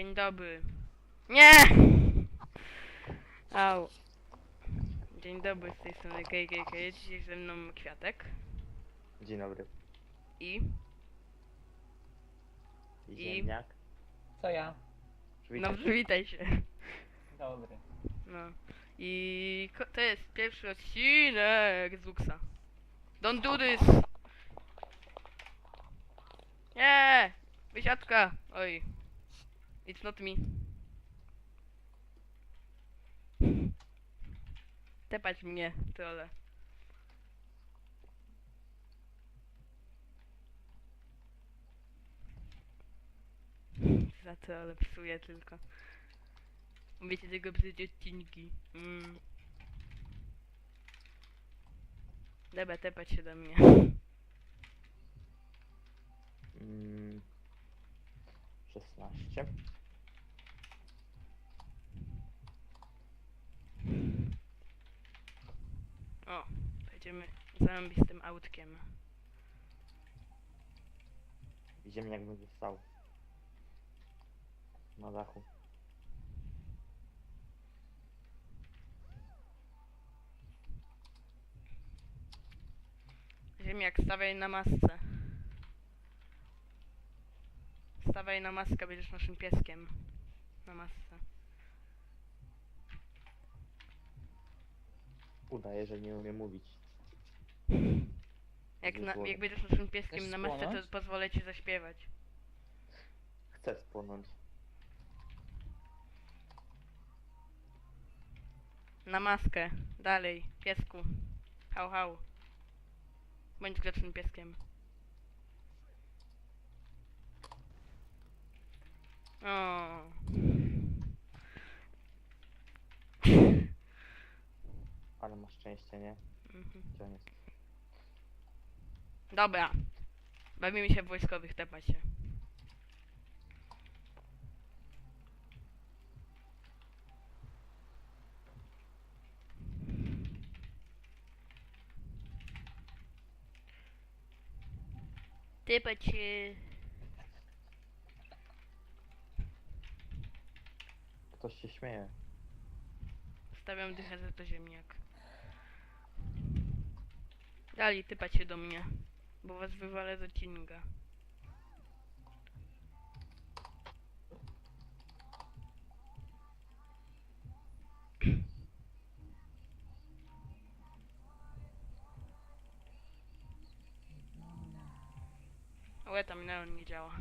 Dzień dobry. Nie! Au. Dzień dobry, z tej strony KKK. Dzisiaj ze mną Kwiatek Dzień dobry. i... I- Ziemniak. Co ja? No, Przywitaj się. przywitaj się. Dobry. No. I ko- to jest pierwszy odcinek z Luxa. Don't do this! Nie! Wysiadka! Oj. It's not me. Tepać mnie, trole. Za trole psuję tylko. Wiecie tego przecież odcinki. Mm. Dobra, tepać się do mnie. Mm, 16. O, pojedziemy z tym autkiem. Ziemniak będzie stał. Na dachu. Ziemniak, stawiaj na masce. Stawaj na maskę, będziesz naszym pieskiem. Na masce. Udaje, że nie umie mówić. Jak, na, jak będziesz naszym pieskiem Chcesz na masce, to spłonąć? pozwolę ci zaśpiewać. Chcę spłonąć. Na maskę. Dalej. Piesku. Hał, hał. Bądź grzecznym pieskiem. O. Ale masz szczęście, nie? Mhm. Gdzie on jest? Dobra. Bawimy się w wojskowych, tepać się. Typać się. Ktoś się śmieje. Stawiam dychę za to ziemniak. Dali typać się do mnie. Bo was wywalę z odcinka. Ale tam neon nie działa.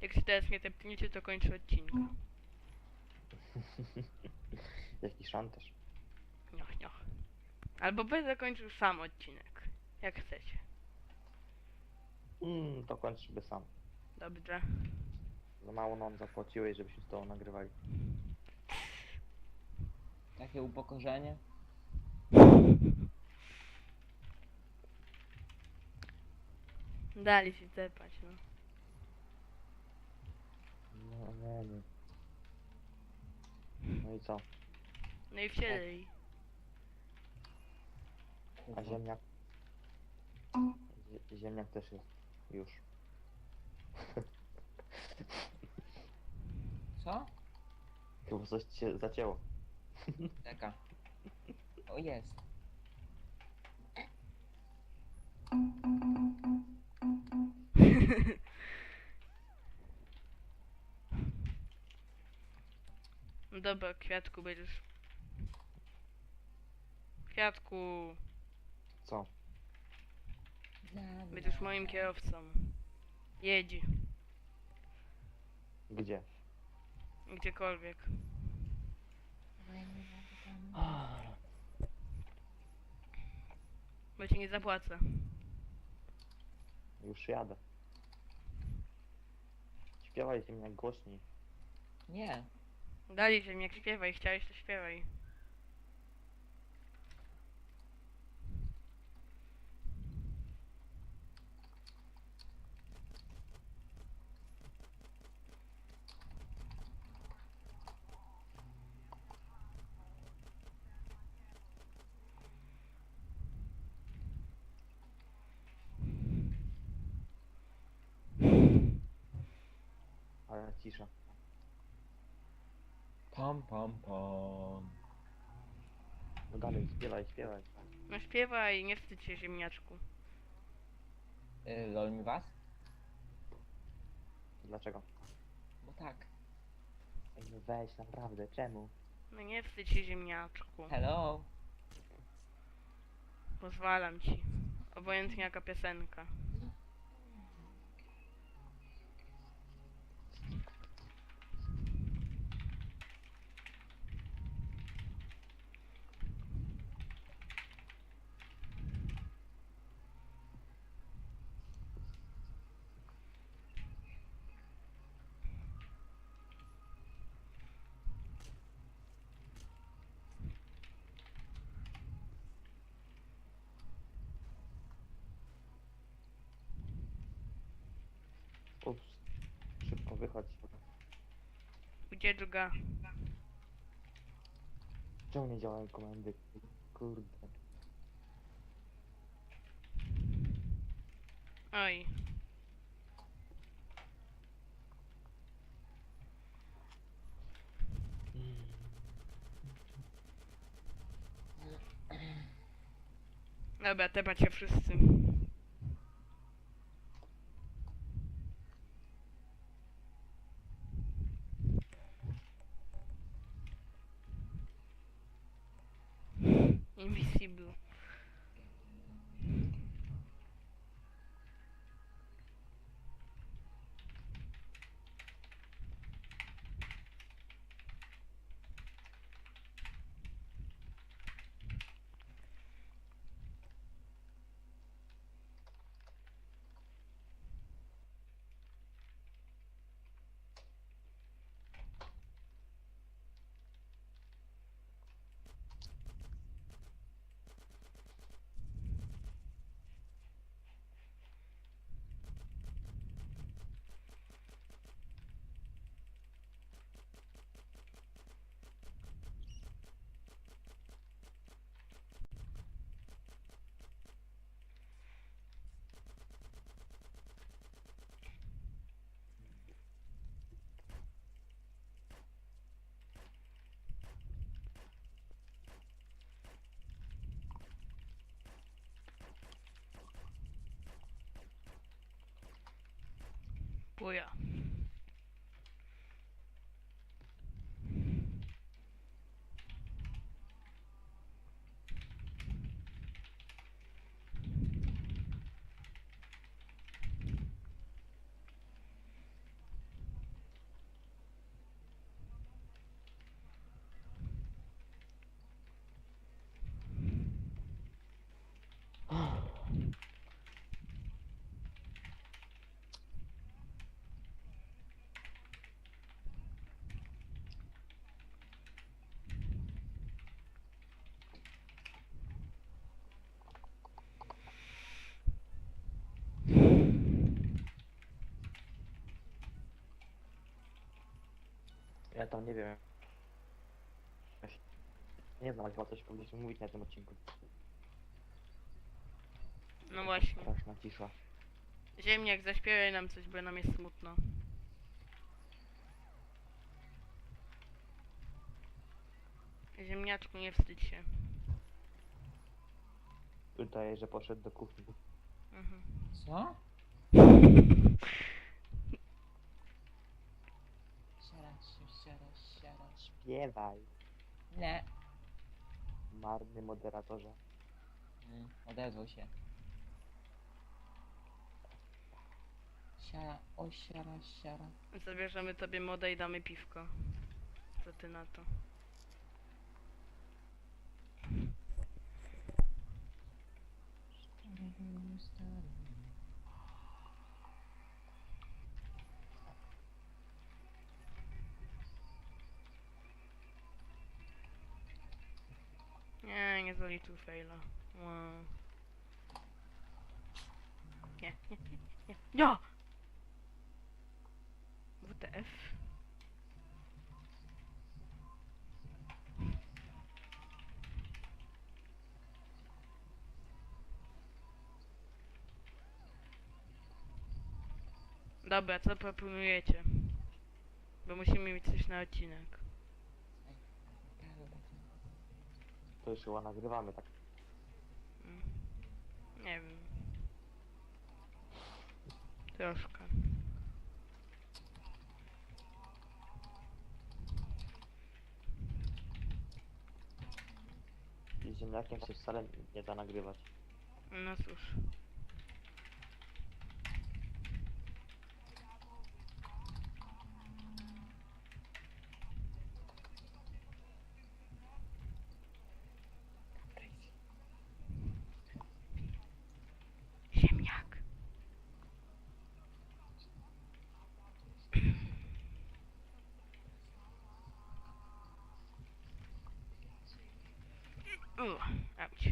Jak się teraz nie tepniecie, to kończę odcinka. Jaki szantaż. Nioch, nioch. Albo będę kończył sam odcinek. Jak chcecie. Mm, to kończ sobie sam. Dobrze. Za mało nam zapłaciłeś, żebyśmy z tobą nagrywali. Takie upokorzenie. Dali się tepać, no. No nie, nie. No i co? No i wsiedli. A ziemniak? Zie- Ziemniak też jest. Już. Co? Chyba coś ci się zacięło. Czeka. O jest. No dobra, kwiatku będziesz. Kwiatku, Co? będziesz moim kierowcą. Jedź. Gdzie? Gdziekolwiek. Bo ci nie zapłacę. Już jadę. Śpiewaj ziemniak głośniej. Nie. Dali się mi jak śpiewaj, chciałeś to śpiewaj. Teraz cisza. Pam, pam, pam. No dalej, śpiewaj, śpiewaj. No śpiewaj, nie wstydź się ziemniaczku. Y, lol mi was? Dlaczego? Bo tak. Ej, no weź, naprawdę, czemu? No nie wstydź się ziemniaczku. Hello. Pozwalam ci. Obojętnie jaka piosenka. Ups. Szybko wychodź. Gdzie druga? Czemu nie działają komendy? Kurde. Oj. Dobra, tepać się wszyscy. Tam nie wiem. Nie znam, ale chyba coś powinniśmy mówić na tym odcinku. No właśnie. Straszna cisza. Ziemniak, zaśpiewaj nam coś, bo nam jest smutno. Ziemniaczku, nie wstydź się. Udaje, że poszedł do kuchni. Mhm. Co? Siara, siara, siara. Śpiewaj, Nie. marny moderatorze. Mm, odezwał się. Siara, o siara, siara. Zabierzemy tobie modę i damy piwko. Co ty na to? Nie, nie zaliczył faila. Wow. Nie, nie, nie, nie. WTF? Dobra, co proponujecie? Bo musimy mieć coś na odcinek. To już chyba nagrywamy tak. Mm. Nie wiem. Troszkę. I ziemniakiem się wcale nie da nagrywać. No cóż. Ziemniak. Auć.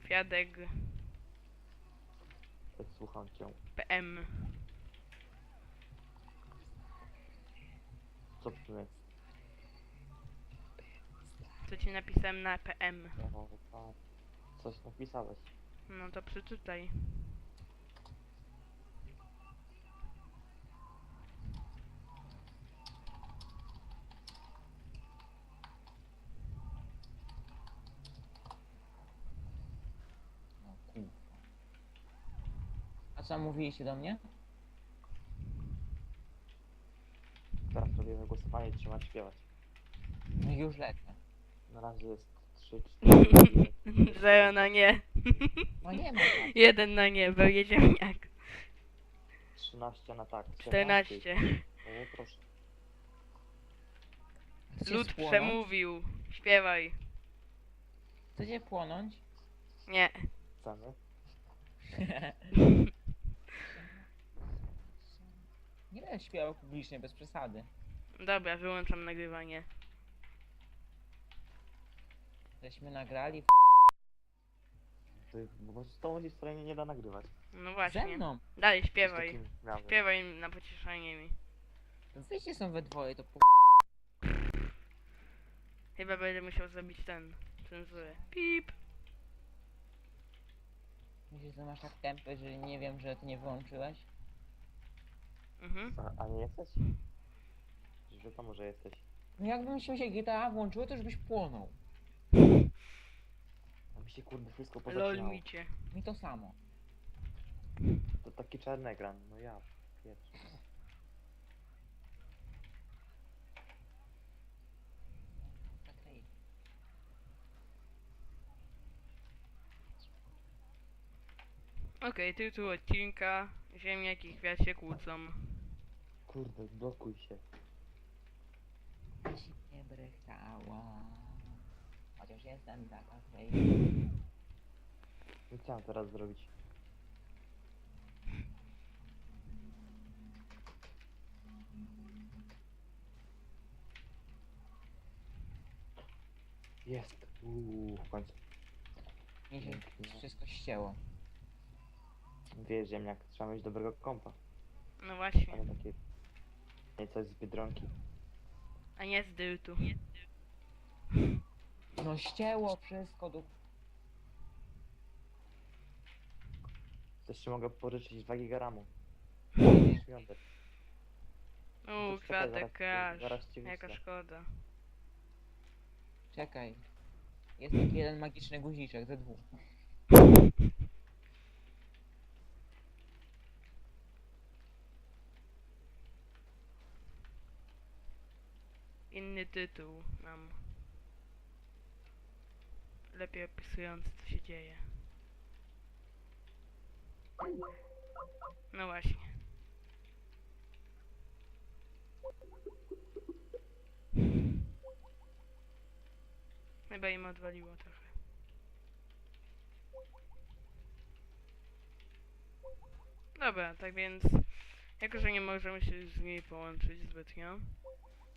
Fiadek Tak słucham cię. PM. Co ty? Co ci napisałem na PM? Tak. Coś napisałeś. No to przeczytaj. No kurwa. A co mówiliście do mnie? Teraz robimy głosowanie, czy ma śpiewać. No już lecę. Na razie jest 3, 4, Zero na nie. No nie ma tak. Jeden na nie, był ziemniak. 13 na tak. 14. No proszę. Chcecie Lud spłonąć? przemówił. Śpiewaj. Chcecie płonąć? Nie. Chcemy? Nie będę śpiewał publicznie, bez przesady. Dobra, wyłączam nagrywanie. Żeśmy nagrali Ty, bo z tą historią nie da nagrywać. No ze właśnie. mną. Dalej Z śpiewaj. takim miałem. Śpiewaj na pocieszenie mi. Wyjście są we dwoje, to po... Chyba będę musiał zrobić ten. Cenzurę. Pip. Myślisz, że masz tak tempę, że nie wiem, że ty nie wyłączyłeś? Mhm. A, a nie jesteś? Wiadomo, że jesteś. No jakbym się się GTA włączyło, to już byś płonął. A mi się kurde wszystko Lol pozacinało. micie. Mi to samo. To taki czarny ekran, no ja. Pierwszy. Okej. Okej, tytuł odcinka. Ziemniak i kwiat się kłócą. Kurde, blokuj się. Ci nie brechała. Chociaż jestem taka hej. No co mam teraz zrobić? Jest. Uuu, w końcu. Mi się wszystko ścięło. Wiesz, ziemniak, trzeba mieć dobrego kompa. No właśnie. Ale takie... Nie coś z Biedronki. A nie z dyltu. No ścięło wszystko do... Coś ci mogę pożyczyć 2 gigaramu. Świątek. Uuu, czekaj, kwiatek zaraz ci Jaka wyślę. szkoda. Czekaj. Jest taki jeden magiczny guziczek ze dwóch. Tytuł mam. Lepiej opisujący co się dzieje. No właśnie. Chyba im odwaliło trochę. Dobra, tak więc jako, że nie możemy się z nimi połączyć zbytnio,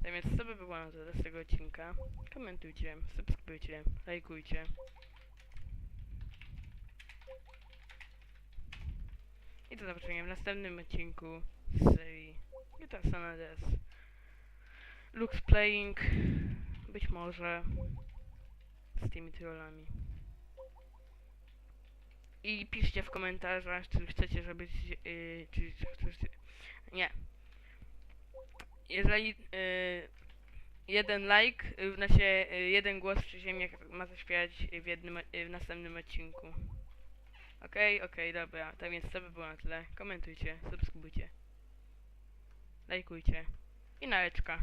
tak więc co by było na tyle z tego odcinka? Komentujcie, subskrybujcie, lajkujcie. I do zobaczenia w następnym odcinku z serii Guitar San. Lux Playing, być może z tymi trollami. i piszcie w komentarzach, czy chcecie, żeby... Yy, czy chcecie... Nie. Jeżeli yy, jeden like, yy, znaczy yy, jeden głos przy ziemiach ma zaśpiewać w jednym, yy, w następnym odcinku. Okej, okej, dobra. Tak więc to by było na tyle. Komentujcie, subskrybujcie. Lajkujcie. I naleczka.